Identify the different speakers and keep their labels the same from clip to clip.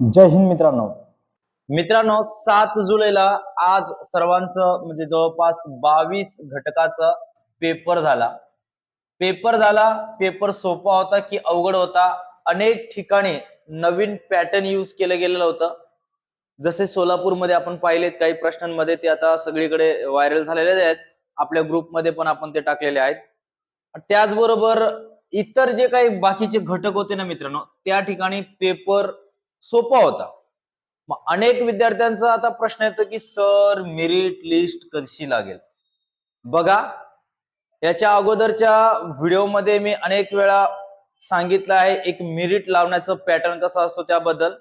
Speaker 1: जय हिंद मित्रांनो.
Speaker 2: मित्रांनो सात जुलैला आज सर्वांचं म्हणजे जवळपास बावीस घटकाचा पेपर झाला. पेपर झाला पेपर सोपा होता की अवघड होता. अनेक ठिकाणी नवीन पॅटर्न यूज केलं गेलेलं होतं. जसे सोलापूरमध्ये आपण पाहिलेत काही प्रश्नांमध्ये ते आता सगळीकडे व्हायरल झालेले आहेत. आपल्या ग्रुपमध्ये पण आपण ते टाकलेले आहेत. त्याचबरोबर इतर जे काही बाकीचे घटक होते ना मित्रांनो त्या ठिकाणी पेपर सोपा होता. मग अनेक विद्यार्थ्यांचा आता प्रश्न येतो की सर मेरिट लिस्ट कशी लागेल? बघा याच्या अगोदरच्या व्हिडिओमध्ये मी अनेक वेळा सांगितलं आहे एक मेरिट लावण्याचं पॅटर्न कसा असतो त्याबद्दल.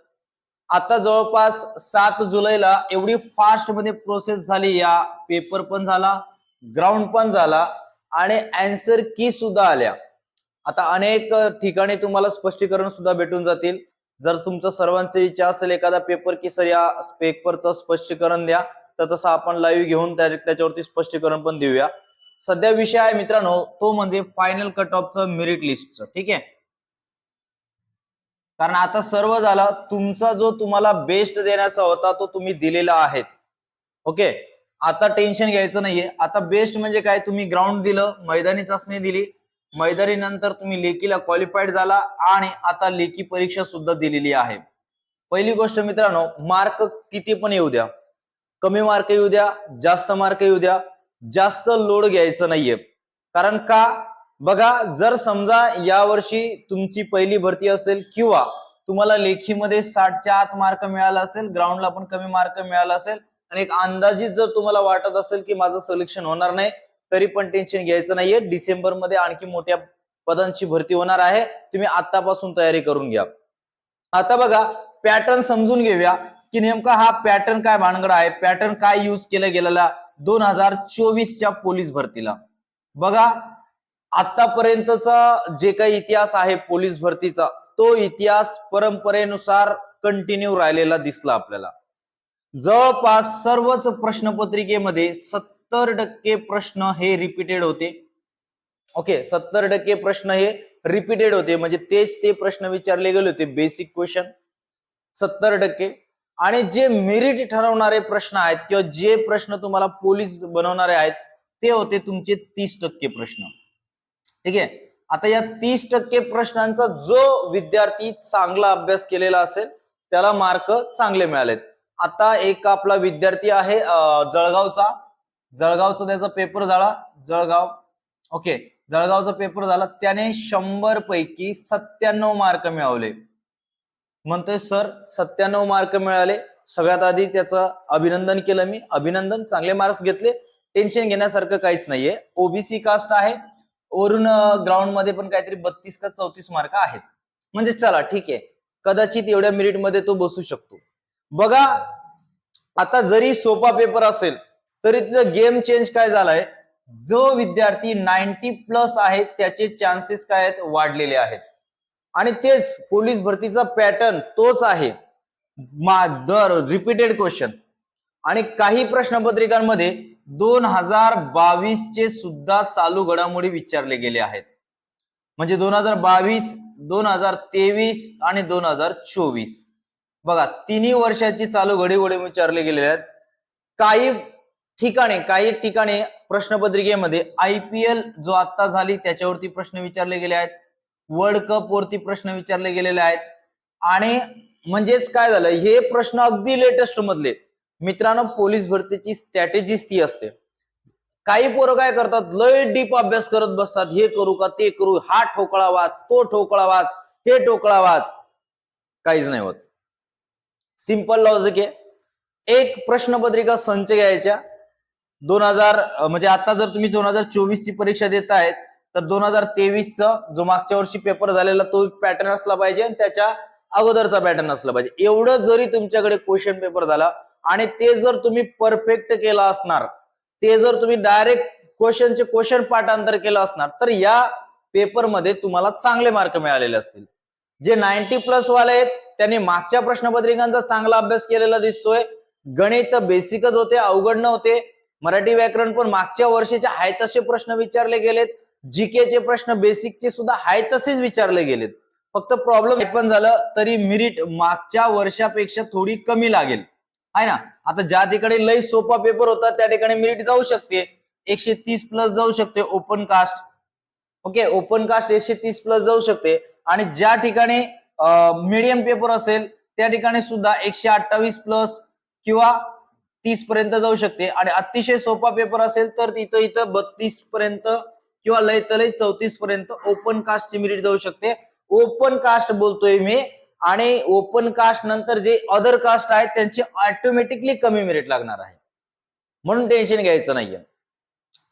Speaker 2: आता जवळपास सात जुलैला एवढी फास्टमध्ये प्रोसेस झाली या पेपर पण झाला ग्राउंड पण झाला आणि अँसर की सुद्धा आल्या. आता अनेक ठिकाणी तुम्हाला स्पष्टीकरण सुद्धा भेटून जातील. जर तुमचं सर्वांची इच्छा असेल एखादा पेपर की सर या पेपरचं स्पष्टीकरण द्या तर तसं आपण लाईव्ह घेऊन त्याच्यावरती स्पष्टीकरण पण देऊया. सध्या विषय आहे मित्रांनो तो म्हणजे फायनल कट ऑफचं मेरिट लिस्टचं ठीक आहे? कारण आता सर्व झालं तुमचा जो तुम्हाला बेस्ट देण्याचा होता तो तुम्ही दिलेला आहे ओके? आता टेन्शन घ्यायचं नाहीये. आता बेस्ट म्हणजे काय? तुम्ही ग्राउंड दिलं मैदानी चाचणी दिली मैदानी नंतर तुम्ही लेखीला क्वालिफाईड झाला आणि आता लेखी परीक्षा सुद्धा दिलेली आहे. पहिली गोष्ट मित्रांनो मार्क किती पण येऊ द्या. कमी मार्क येऊ द्या जास्त मार्क येऊ द्या जास्त लोड घ्यायचं नाहीये. कारण का? बघा जर समजा यावर्षी तुमची पहिली भरती असेल किंवा तुम्हाला लेखीमध्ये साठच्या आत मार्क मिळाला असेल ग्राउंडला पण कमी मार्क मिळाला असेल आणि एक अंदाजित जर तुम्हाला वाटत असेल की माझं सिलेक्शन होणार नाही तरी पण टेन्शन घ्यायचं नाहीये. डिसेंबरमध्ये आणखी मोठ्या पदांची भरती होणार आहे. तुम्ही आतापासून तयारी करून घ्या. आता बघा पॅटर्न समजून घेऊया की नेमका हा पॅटर्न काय भानगड आहे? पॅटर्न काय यूज केला गेलेला? दोन हजार चोवीसच्या पोलीस भरतीला. बघा आतापर्यंतचा जे काही इतिहास आहे पोलीस भरतीचा तो इतिहास परंपरेनुसार कंटिन्यू राहिलेला दिसला आपल्याला. जवळपास सर्वच प्रश्नपत्रिकेमध्ये सत्तर सत्तर टक्के प्रश्न हे रिपीटेड होते. ओके सत्तर टक्के प्रश्न हे रिपीटेड होते. म्हणजे तेच ते प्रश्न विचारले गेले होते बेसिक क्वेश्चन सत्तर टक्के. आणि जे मेरिट ठरवणारे प्रश्न आहेत किंवा जे प्रश्न तुम्हाला पोलीस बनवणारे आहेत ते होते तुमचे तीस टक्के प्रश्न. ठीक आहे? आता या तीस टक्के प्रश्नांचा जो विद्यार्थी चांगला अभ्यास केलेला असेल त्याला मार्क चांगले मिळालेत. आता एक आपला विद्यार्थी आहे जळगावचा. जळगावचा त्याचा पेपर झाला जळगाव ओके जळगावचा पेपर झाला त्याने शंभर पैकी सत्त्याण्णव मार्क मिळवले. म्हणतोय सर सत्त्याण्णव मार्क मिळाले. सगळ्यात आधी त्याचं अभिनंदन केलं मी. अभिनंदन चांगले मार्क्स घेतले. टेन्शन घेण्यासारखं काहीच नाहीये. ओबीसी कास्ट आहे. वरून ग्राउंडमध्ये पण काहीतरी बत्तीस का चौतीस मार्क आहेत. म्हणजे चला ठीक आहे. कदाचित एवढ्या मिनिटमध्ये तो बसू शकतो. बघा आता जरी सोपा पेपर असेल तरी तिथं गेम चेंज काय झालाय? जो विद्यार्थी नाईन्टी प्लस आहे त्याचे चान्सेस काय आहेत? वाढलेले आहेत. आणि तेच पोलीस भरतीचा पॅटर्न तोच आहे. मा- दर रिपीटेड क्वेश्चन आणि काही प्रश्नपत्रिकांमध्ये दोन हजार बावीस चे सुद्धा चालू घडामोडी विचारले गेले आहेत. म्हणजे दोन हजार बावीस दोन हजार तेवीस आणि दोन हजार चोवीस. बघा तिन्ही वर्षाची चालू घडामोडी विचारले गेलेले आहेत. काही ठिकाणी काही ठिकाणी प्रश्नपत्रिकेमध्ये आय पी एल जो आता झाली त्याच्यावरती प्रश्न विचारले गेले आहेत. वर्ल्ड कप वरती प्रश्न विचारले गेलेले आहेत. आणि म्हणजेच काय झालं हे प्रश्न अगदी लेटेस्ट मधले. मित्रांनो पोलीस भरतीची स्ट्रॅटेजीच ती असते. काही पोरं काय करतात लय डीप अभ्यास करत बसतात. हे करू का ते करू हा ठोकळा वाच तो ठोकळा वाच हे ठोकळा वाच. काहीच नाही होत. सिंपल लॉजिक आहे. एक प्रश्नपत्रिका संच घ्यायच्या. दोन हजार म्हणजे आता जर तुम्ही दोन हजार चोवीस ची परीक्षा देत आहेत तर दोन हजार तेवीसचा जो मागच्या वर्षी पेपर झालेला तो पॅटर्न असला पाहिजे आणि त्याच्या अगोदरचा पॅटर्न असला पाहिजे. एवढं जरी तुमच्याकडे क्वेश्चन पेपर झाला आणि ते जर तुम्ही परफेक्ट केलं असणार ते जर तुम्ही डायरेक्ट क्वेश्चनचे क्वेश्चन पाठांतर केलं असणार तर या पेपरमध्ये तुम्हाला चांगले मार्क मिळालेले असतील. जे नाईन्टी प्लस वाले आहेत त्यांनी मागच्या प्रश्नपत्रिकांचा चांगला अभ्यास केलेला दिसतोय. गणित बेसिकच होते अवघड नव्हते. मराठी व्याकरण पण मागच्या वर्षीचे आहे तसे प्रश्न विचारले गेलेत. जीकेचे प्रश्न बेसिकचे सुद्धा आहे तसेच विचारले गेलेत. फक्त प्रॉब्लेम पण झालं तरी मिरिट मागच्या वर्षापेक्षा थोडी कमी लागेल. आहे ना? आता ज्या ठिकाणी लय सोपा पेपर होता त्या ठिकाणी मिरिट जाऊ शकते. एकशे तीस प्लस जाऊ शकते open caste okay open caste एकशे तीस प्लस जाऊ शकते. आणि ज्या ठिकाणी मीडियम पेपर असेल त्या ठिकाणी सुद्धा एकशे अठ्ठावीस प्लस किंवा तीस पर्यंत जाऊ शकते. आणि अतिशय सोपा पेपर असेल तर तिथं इथं बत्तीस पर्यंत किंवा लय तलय चौतीस पर्यंत ओपन कास्टची मिरिट जाऊ शकते. ओपन कास्ट बोलतोय मी. आणि ओपन कास्ट नंतर जे अदर कास्ट आहेत त्यांची ऑटोमॅटिकली कमी मेरिट लागणार आहे. म्हणून टेन्शन घ्यायचं नाहीये.